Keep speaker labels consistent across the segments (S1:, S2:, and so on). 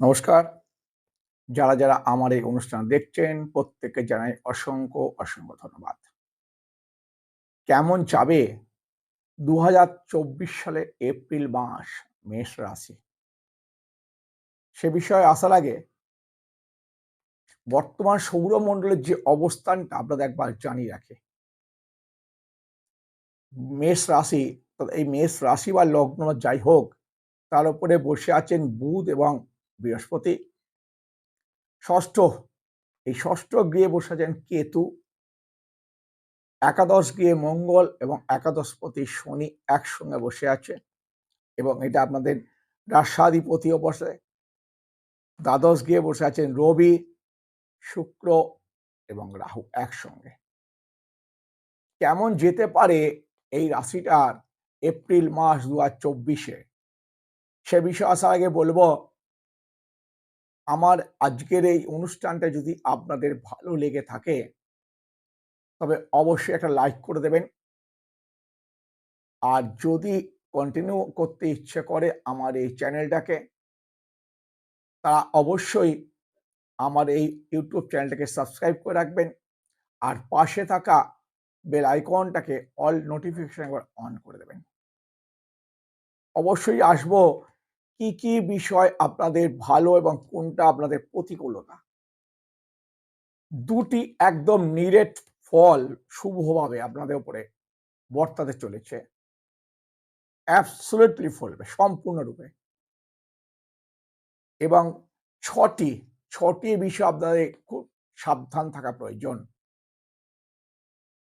S1: নমস্কার। যারা যারা আমার এই অনুষ্ঠান দেখছেন, প্রত্যেককে জানাই অসংখ্য অসংখ্য ধন্যবাদ। কেমন যাবে দুহাজার চব্বিশ সালে এপ্রিল মাস, মেষ রাশি? সে বিষয়ে আসার আগে বর্তমান সৌরমণ্ডলের যে অবস্থানটা আপনাদের একবার জানিয়ে রাখে। মেষ রাশি, এই মেষ রাশি বা লগ্ন যাই হোক, তার উপরে বসে আছেন বুধ এবং বৃহস্পতি। ষষ্ঠ, এই ষষ্ঠ গৃহে বসে আছেন কেতু। একাদশ গৃহে মঙ্গল এবং একাদশপতি শনি একসঙ্গে বসে আছে এবং এটা আপনাদের রাষ্ট্রাধিপতিও বসে। দ্বাদশ গৃহে বসে আছেন রবি, শুক্র এবং রাহু একসঙ্গে। কেমন যেতে পারে এই রাশিটার এপ্রিল মাস দু হাজার চব্বিশে? সে বিষয়ে আসার আগে বলব আমার আজকের এই অনুষ্ঠানটা যদি আপনাদের ভালো লেগে থাকে, তবে অবশ্যই একটা লাইক করে দেবেন। আর যদি কন্টিনিউ করতে ইচ্ছে করে আমার এই চ্যানেলটাকে তারা অবশ্যই আমার এই ইউটিউব চ্যানেলটাকে সাবস্ক্রাইব করে রাখবেন। আর পাশে থাকা বেল আইকনটাকে অল নোটিফিকেশন একবার অন করে দেবেন। অবশ্যই আসব কি কি বিষয় আপনাদের ভালো এবং কোনটা আপনাদের প্রতিকূলতা? দুটি একদম নিরেট ফল শুভভাবে আপনাদের উপরে বর্তাতে চলেছে। অ্যাবসোলেটলি ফলবে, সম্পূর্ণরূপে। এবং ছটি ছটি বিষয় আপনাদের খুব সাবধান থাকা প্রয়োজন।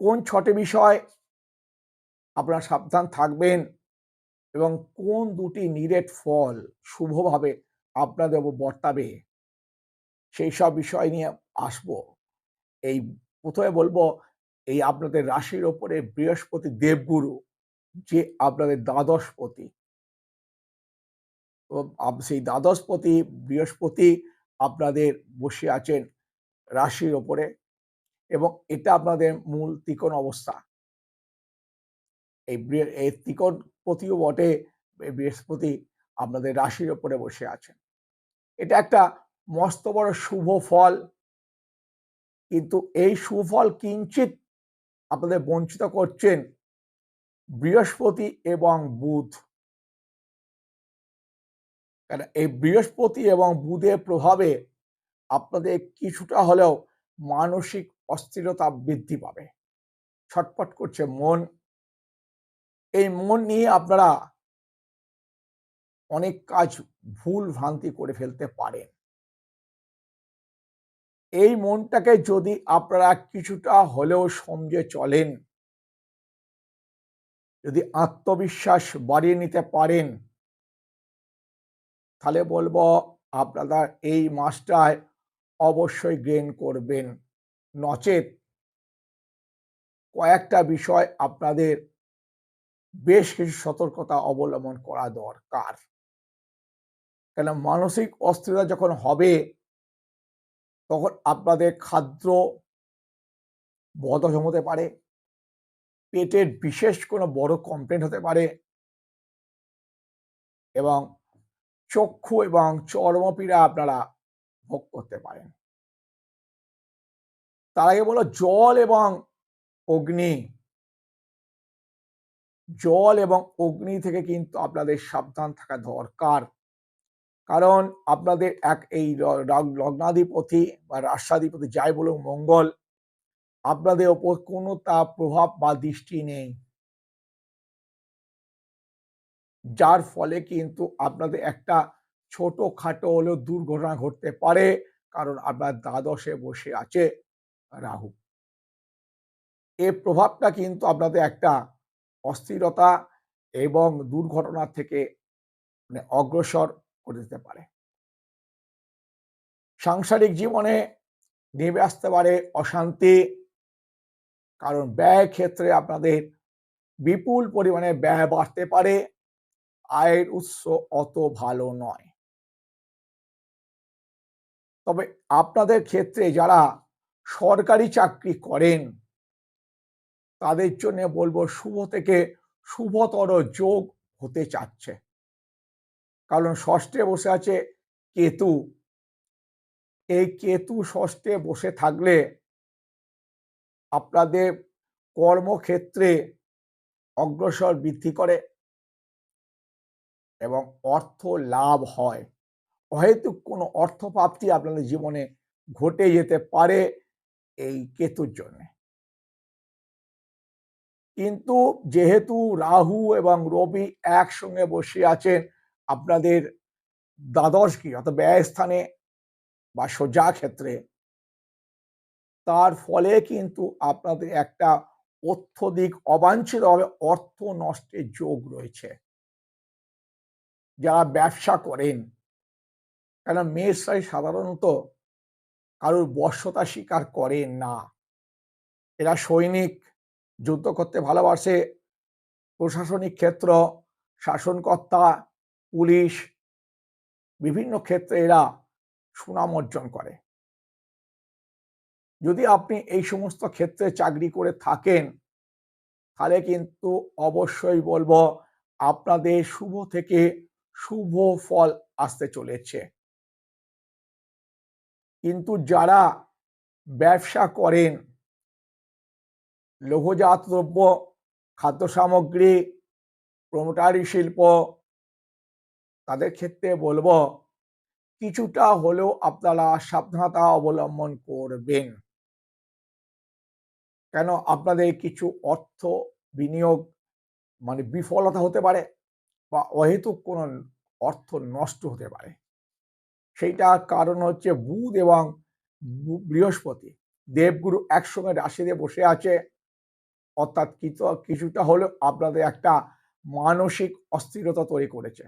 S1: কোন ছটি বিষয় আপনারা সাবধান থাকবেন? এবং কোন দুটি নিরেট ফল শুভভাবে আপনাদের বর্তাবে, সেই সব বিষয় নিয়ে আসব। এই প্রথমে বলব, এই আপনাদের রাশির ওপরে বৃহস্পতি দেবগুরু, যে আপনাদের দ্বাদশপতি। সেই দ্বাদশপতি বৃহস্পতি আপনাদের বসে আছেন রাশির ওপরে এবং এটা আপনাদের মূল ত্রিকোণ অবস্থা। এই ত্রিকোণ পতিও বটে, এই বৃহস্পতি আপনাদের রাশির ওপরে বসে আছেন। এটা একটা মস্ত বড় শুভ ফল। কিন্তু এই সুফল কিঞ্চিত আপনাদের বঞ্চিত করছেন বৃহস্পতি এবং বুধ। এই বৃহস্পতি এবং বুধের প্রভাবে আপনাদের কিছুটা হলেও মানসিক অস্থিরতা বৃদ্ধি পাবে। ছটপট করছে মন এই মন নিয়ে আপনারা অনেক কাজ ভুল ভ্রান্তি করে ফেলতে পারেন। এই মনটাকে যদি আপনারা কিছুটা হলেও সমঝে চলেন, যদি আত্মবিশ্বাস বাড়িয়ে নিতে পারেন, তাহলে বলব আপনারা এই মাসটায় অবশ্যই গেন করবেন। নচেত কয়েকটা বিষয় আপনাদের বেশ কিছু সতর্কতা অবলম্বন করা দরকার। কেন মানসিক অস্থিরতা যখন হবে, তখন আপনাদের খাদ্য বদহজম হতে পারে। পেটের বিশেষ কোনো বড় কমপ্লেন হতে পারে। এবং চক্ষু এবং চর্মপীড়া আপনারা ভোগ করতে পারেন। তার আগে বলো, জল এবং অগ্নি জল এবং অগ্নি থেকে কিন্তু আপনাদের সাবধান থাকা দরকার। কারণ আপনাদের এক এই লগ্নাধিপতি বা রাষ্ট্রাধিপতি যাই বলুন মঙ্গল, আপনাদের ওপর কোনো তা প্রভাব বা দৃষ্টি নেই। যার ফলে কিন্তু আপনাদের একটা ছোট খাটো হলেও দুর্ঘটনা ঘটতে পারে, কারণ আপনার দ্বাদশে বসে আছে রাহু। এর প্রভাবটা কিন্তু আপনাদের একটা অস্থিরতা এবং দুর্ঘটনা থেকে মানে অগ্রসর করে দিতে পারে। সাংসারিক জীবনে নেমে আসতে পারে অশান্তি, কারণ ব্যয় ক্ষেত্রে আপনাদের বিপুল পরিমাণে ব্যয় বাড়তে পারে, আয়ের উৎস অত ভালো নয়। তবে আপনাদের ক্ষেত্রে যারা সরকারি চাকরি করেন তাদের জন্য বলব শুভ থেকে শুভতর যোগ হতে চাচ্ছে। কারণ ষষ্ঠে বসে আছে কেতু। এই কেতু ষষ্ঠে বসে থাকলে আপনাদের কর্মক্ষেত্রে অগ্রসর বৃদ্ধি করে এবং অর্থ লাভ হয়। অহেতুক কোনো অর্থপ্রাপ্তি আপনাদের জীবনে ঘটে যেতে পারে এই কেতুর জন্যে। কিন্তু যেহেতু রাহু এবং রবি একসঙ্গে বসে আছেন, আপনাদের দ্বাদশ কি অর্থাৎ ব্যয় স্থানে বা সোজা ক্ষেত্রে, তার ফলে কিন্তু আপনাদের একটা অত্যধিক অবাঞ্ছিতভাবে অর্থ নষ্টের যোগ রয়েছে। যারা ব্যবসা করেন কেন মেষরাই সাধারণত কারোর বর্ষতা স্বীকার করেন না। এরা সৈনিক যুদ্ধ করতে ভালোবাসে। প্রশাসনিক ক্ষেত্র, শাসনকর্তা, পুলিশ, বিভিন্ন ক্ষেত্রে এরা সুনাম অর্জন করে। যদি আপনি এই সমস্ত ক্ষেত্রে চাকরি করে থাকেন, তাহলে কিন্তু অবশ্যই বলব আপনাদের শুভ থেকে শুভ ফল আসতে চলেছে। কিন্তু যারা ব্যবসা করেন লৌহজাত দ্রব্য খাদ্য সামগ্রী প্রমোটারি শিল্প, তাদের ক্ষেত্রে বলব, কিছুটা হলেও আপনারা সাবধানতা অবলম্বন করবেন। কেন? আপনাদের কিছু অর্থ বিনিয়োগ মানে বিফলতা হতে পারে বা অহেতুক কোনো অর্থ নষ্ট হতে পারে। সেইটার কারণ হচ্ছে বুধ এবং বৃহস্পতি। দেবগুরু একসঙ্গে রাশিতে বসে আছে। অর্থাৎ কিছুটা হলেও আপনাদের একটা মানসিক অস্থিরতা তৈরি করেছে।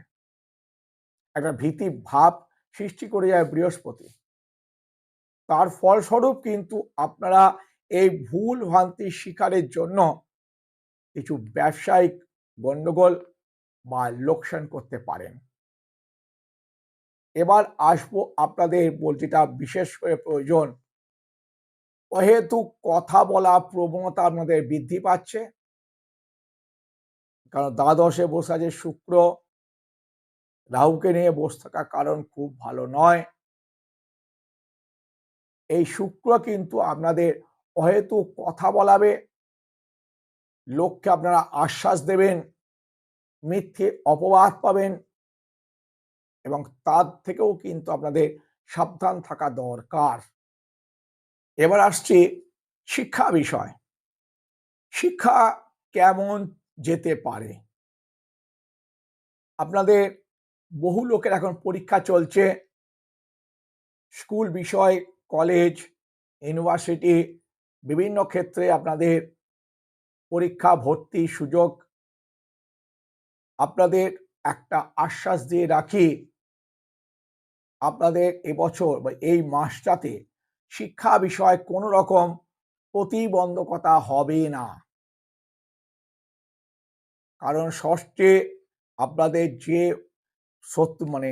S1: একটা ভীতি ভাব সৃষ্টি করে যায় বৃহস্পতি। তার ফলস্বরূপ কিন্তু আপনারা এই ভুল ভ্রান্তি শিকারের জন্য কিছু ব্যবসায়িক গণ্ডগোল বা লোকসান করতে পারেন। এবার আসব আপনাদের যেটা বিশেষ করে প্রয়োজন অহেতুক কথা বলা প্রবণতা আপনাদের বৃদ্ধি পাচ্ছে। কারণ দ্বাদশে বসে আছে শুক্র, রাহুকে নিয়ে বসে থাকার কারণ খুব ভালো নয়। এই শুক্র কিন্তু আপনাদের অহেতুক কথা বলাবে লোককে আপনারা আশ্বাস দেবেন, মিথ্যে অপবাদ পাবেন এবং তার থেকেও কিন্তু আপনাদের সাবধান থাকা দরকার। এবার আসছি শিক্ষা বিষয়। শিক্ষা কেমন যেতে পারে? আপনাদের বহু লোকের এখন পরীক্ষা চলছে। স্কুল বিষয়, কলেজ, ইউনিভার্সিটি, বিভিন্ন ক্ষেত্রে আপনাদের পরীক্ষা ভর্তি সুযোগ। আপনাদের একটা আশ্বাস দিয়ে রাখি, আপনাদের এবছর বা এই মাসটাতে শিক্ষা বিষয়ে কোনো রকম প্রতিবন্ধকতা হবে না। কারণ ষষ্ঠে আপনাদের যে সত্য মানে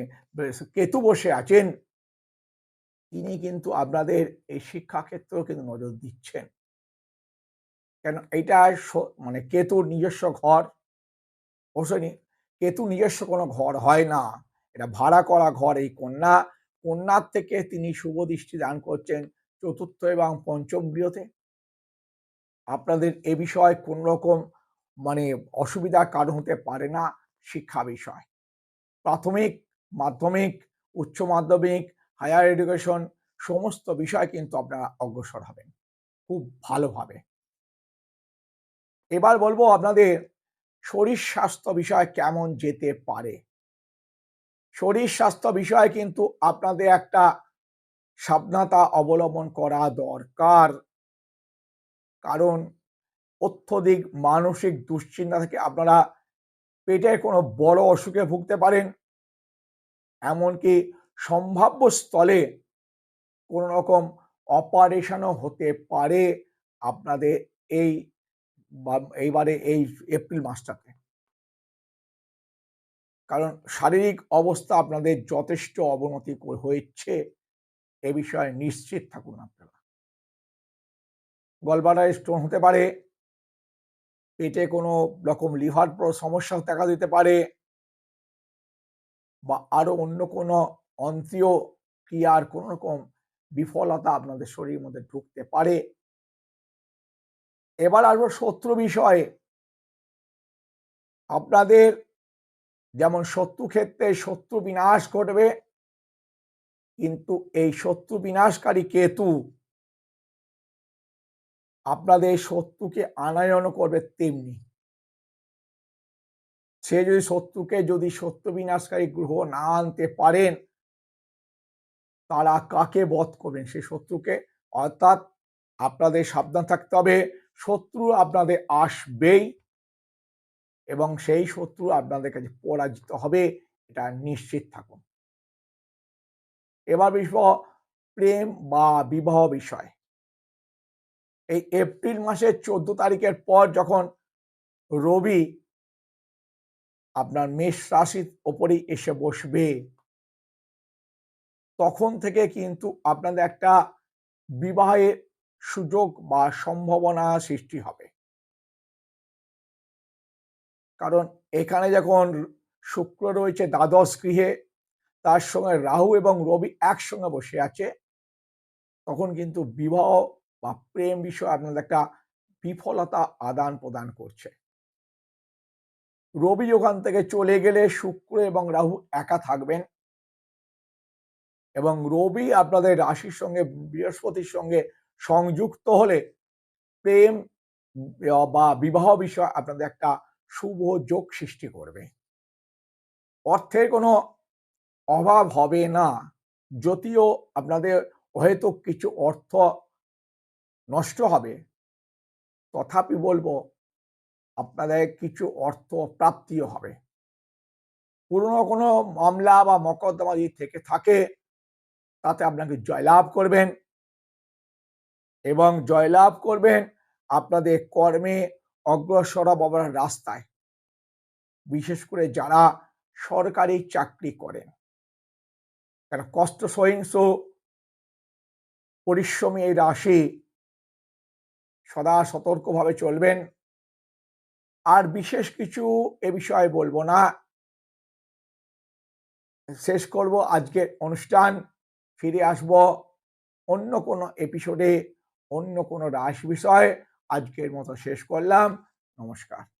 S1: কেতু বসে আছেন, তিনি কিন্তু আপনাদের এই শিক্ষাক্ষেত্রেও কিন্তু নজর দিচ্ছেন। কেন, এটা মানে কেতুর নিজস্ব ঘর অবশ্যই কেতু নিজস্ব কোনো ঘর হয় না। এটা ভাড়া করা ঘর এই কন্যা। কন্যার থেকে তিনি শুভ দৃষ্টি দান করছেন চতুর্থ এবং পঞ্চম গৃহতে। আপনাদের এ বিষয়ে কোন রকম মানে অসুবিধা কারণ হতে পারে না শিক্ষা বিষয়। প্রাথমিক, মাধ্যমিক, উচ্চ মাধ্যমিক, হায়ার এডুকেশন সমস্ত বিষয় কিন্তু আপনারা অগ্রসর হবেন। খুব ভালোভাবে। এবার বলব আপনাদের শরীর স্বাস্থ্য বিষয় কেমন যেতে পারে? শরীর স্বাস্থ্য বিষয়ে কিন্তু আপনাদের একটা সাবধানতা অবলম্বন করা দরকার। কারণ অত্যধিক মানসিক দুশ্চিন্তা থেকে আপনারা পেটের কোনো বড় অসুখে ভুগতে পারেন। এমনকি সম্ভাব্য স্থলে কোন রকম অপারেশনও হতে পারে আপনাদের এই এইবারে এই এপ্রিল মাসটাতে। কারণ শারীরিক অবস্থা আপনাদের যথেষ্ট অবনতি হয়েছে। এ বিষয়ে নিশ্চিত থাকুন আপনারা। গলবাডায় স্টোন হতে পারে। পেটে কোনো রকম লিভার সমস্যা দেখা দিতে পারে। বা আরও অন্য কোনো অন্ত্রীয় ক্রিয়ার কোন রকম বিফলতা আপনাদের শরীরের মধ্যে ঢুকতে পারে। এবার আসব শত্রু বিষয়ে। আপনাদের যেমন শত্রু ক্ষেত্রে শত্রু বিনাশ ঘটবে, কিন্তু এই শত্রু বিনাশকারী কেতু আপনাদের শত্রুকে আনায়ন করবে তেমনি। সে যদি শত্রুকে, যদি শত্রু বিনাশকারী গ্রহ না আনতে পারেন, তারা কাকে বধ করবেন? সেই শত্রুকে? অর্থাৎ আপনাদের সাবধান থাকতে হবে, শত্রু আপনাদের আসবেই। এবং সেই শত্রু আপনাদের কাছে পরাজিত হবে, এটা নিশ্চিত থাকুন। এবার বিশ্ব প্রেম বা বিবাহ বিষয়। এই এপ্রিল মাসের চোদ্দ তারিখের পর যখন রবি আপনার মেষ রাশির ওপরেই এসে বসবে, তখন থেকে কিন্তু আপনাদের একটা বিবাহের সুযোগ বা সম্ভাবনা সৃষ্টি হবে। কারণ এখানে যখন শুক্র রয়েছে দ্বাদশ গৃহে, তার সঙ্গে রাহু এবং রবি একসঙ্গে বসে আছে, তখন কিন্তু বিবাহ বা প্রেম বিষয় আপনাদের একটা বিফলতা আদান প্রদান করছে। রবি ওখান থেকে চলে গেলে শুক্র এবং রাহু একা থাকবেন। এবং রবি আপনাদের রাশির সঙ্গে, বৃহস্পতির সঙ্গে সংযুক্ত হলে প্রেম বা বিবাহ বিষয় আপনাদের একটা শুভ যোগ সৃষ্টি করবে। অর্থের কোনো অভাব হবে না। যদিও আপনাদের হয়তো কিছু অর্থ নষ্ট হবে, তথাপি বলব আপনাদের কিছু অর্থ প্রাপ্তিও হবে। পুরনো কোনো মামলা বা মকদ্দমা যদি থেকে থাকে, তাতে আপনাকে জয়লাভ করবেন এবং জয়লাভ করবেন আপনাদের কর্মে অগ্রসর হবার রাস্তায়। বিশেষ করে যারা সরকারি চাকরি করেন কারণ কষ্ট সহিংস পরিশ্রমী এই রাশি সদা সতর্কভাবে চলবেন। আর বিশেষ কিছু এ বিষয়ে বলব না। শেষ করব আজকের অনুষ্ঠান, ফিরে আসব অন্য কোনো এপিসোডে অন্য কোনো রাশ বিষয়। আজকের মতো শেষ করলাম। নমস্কার।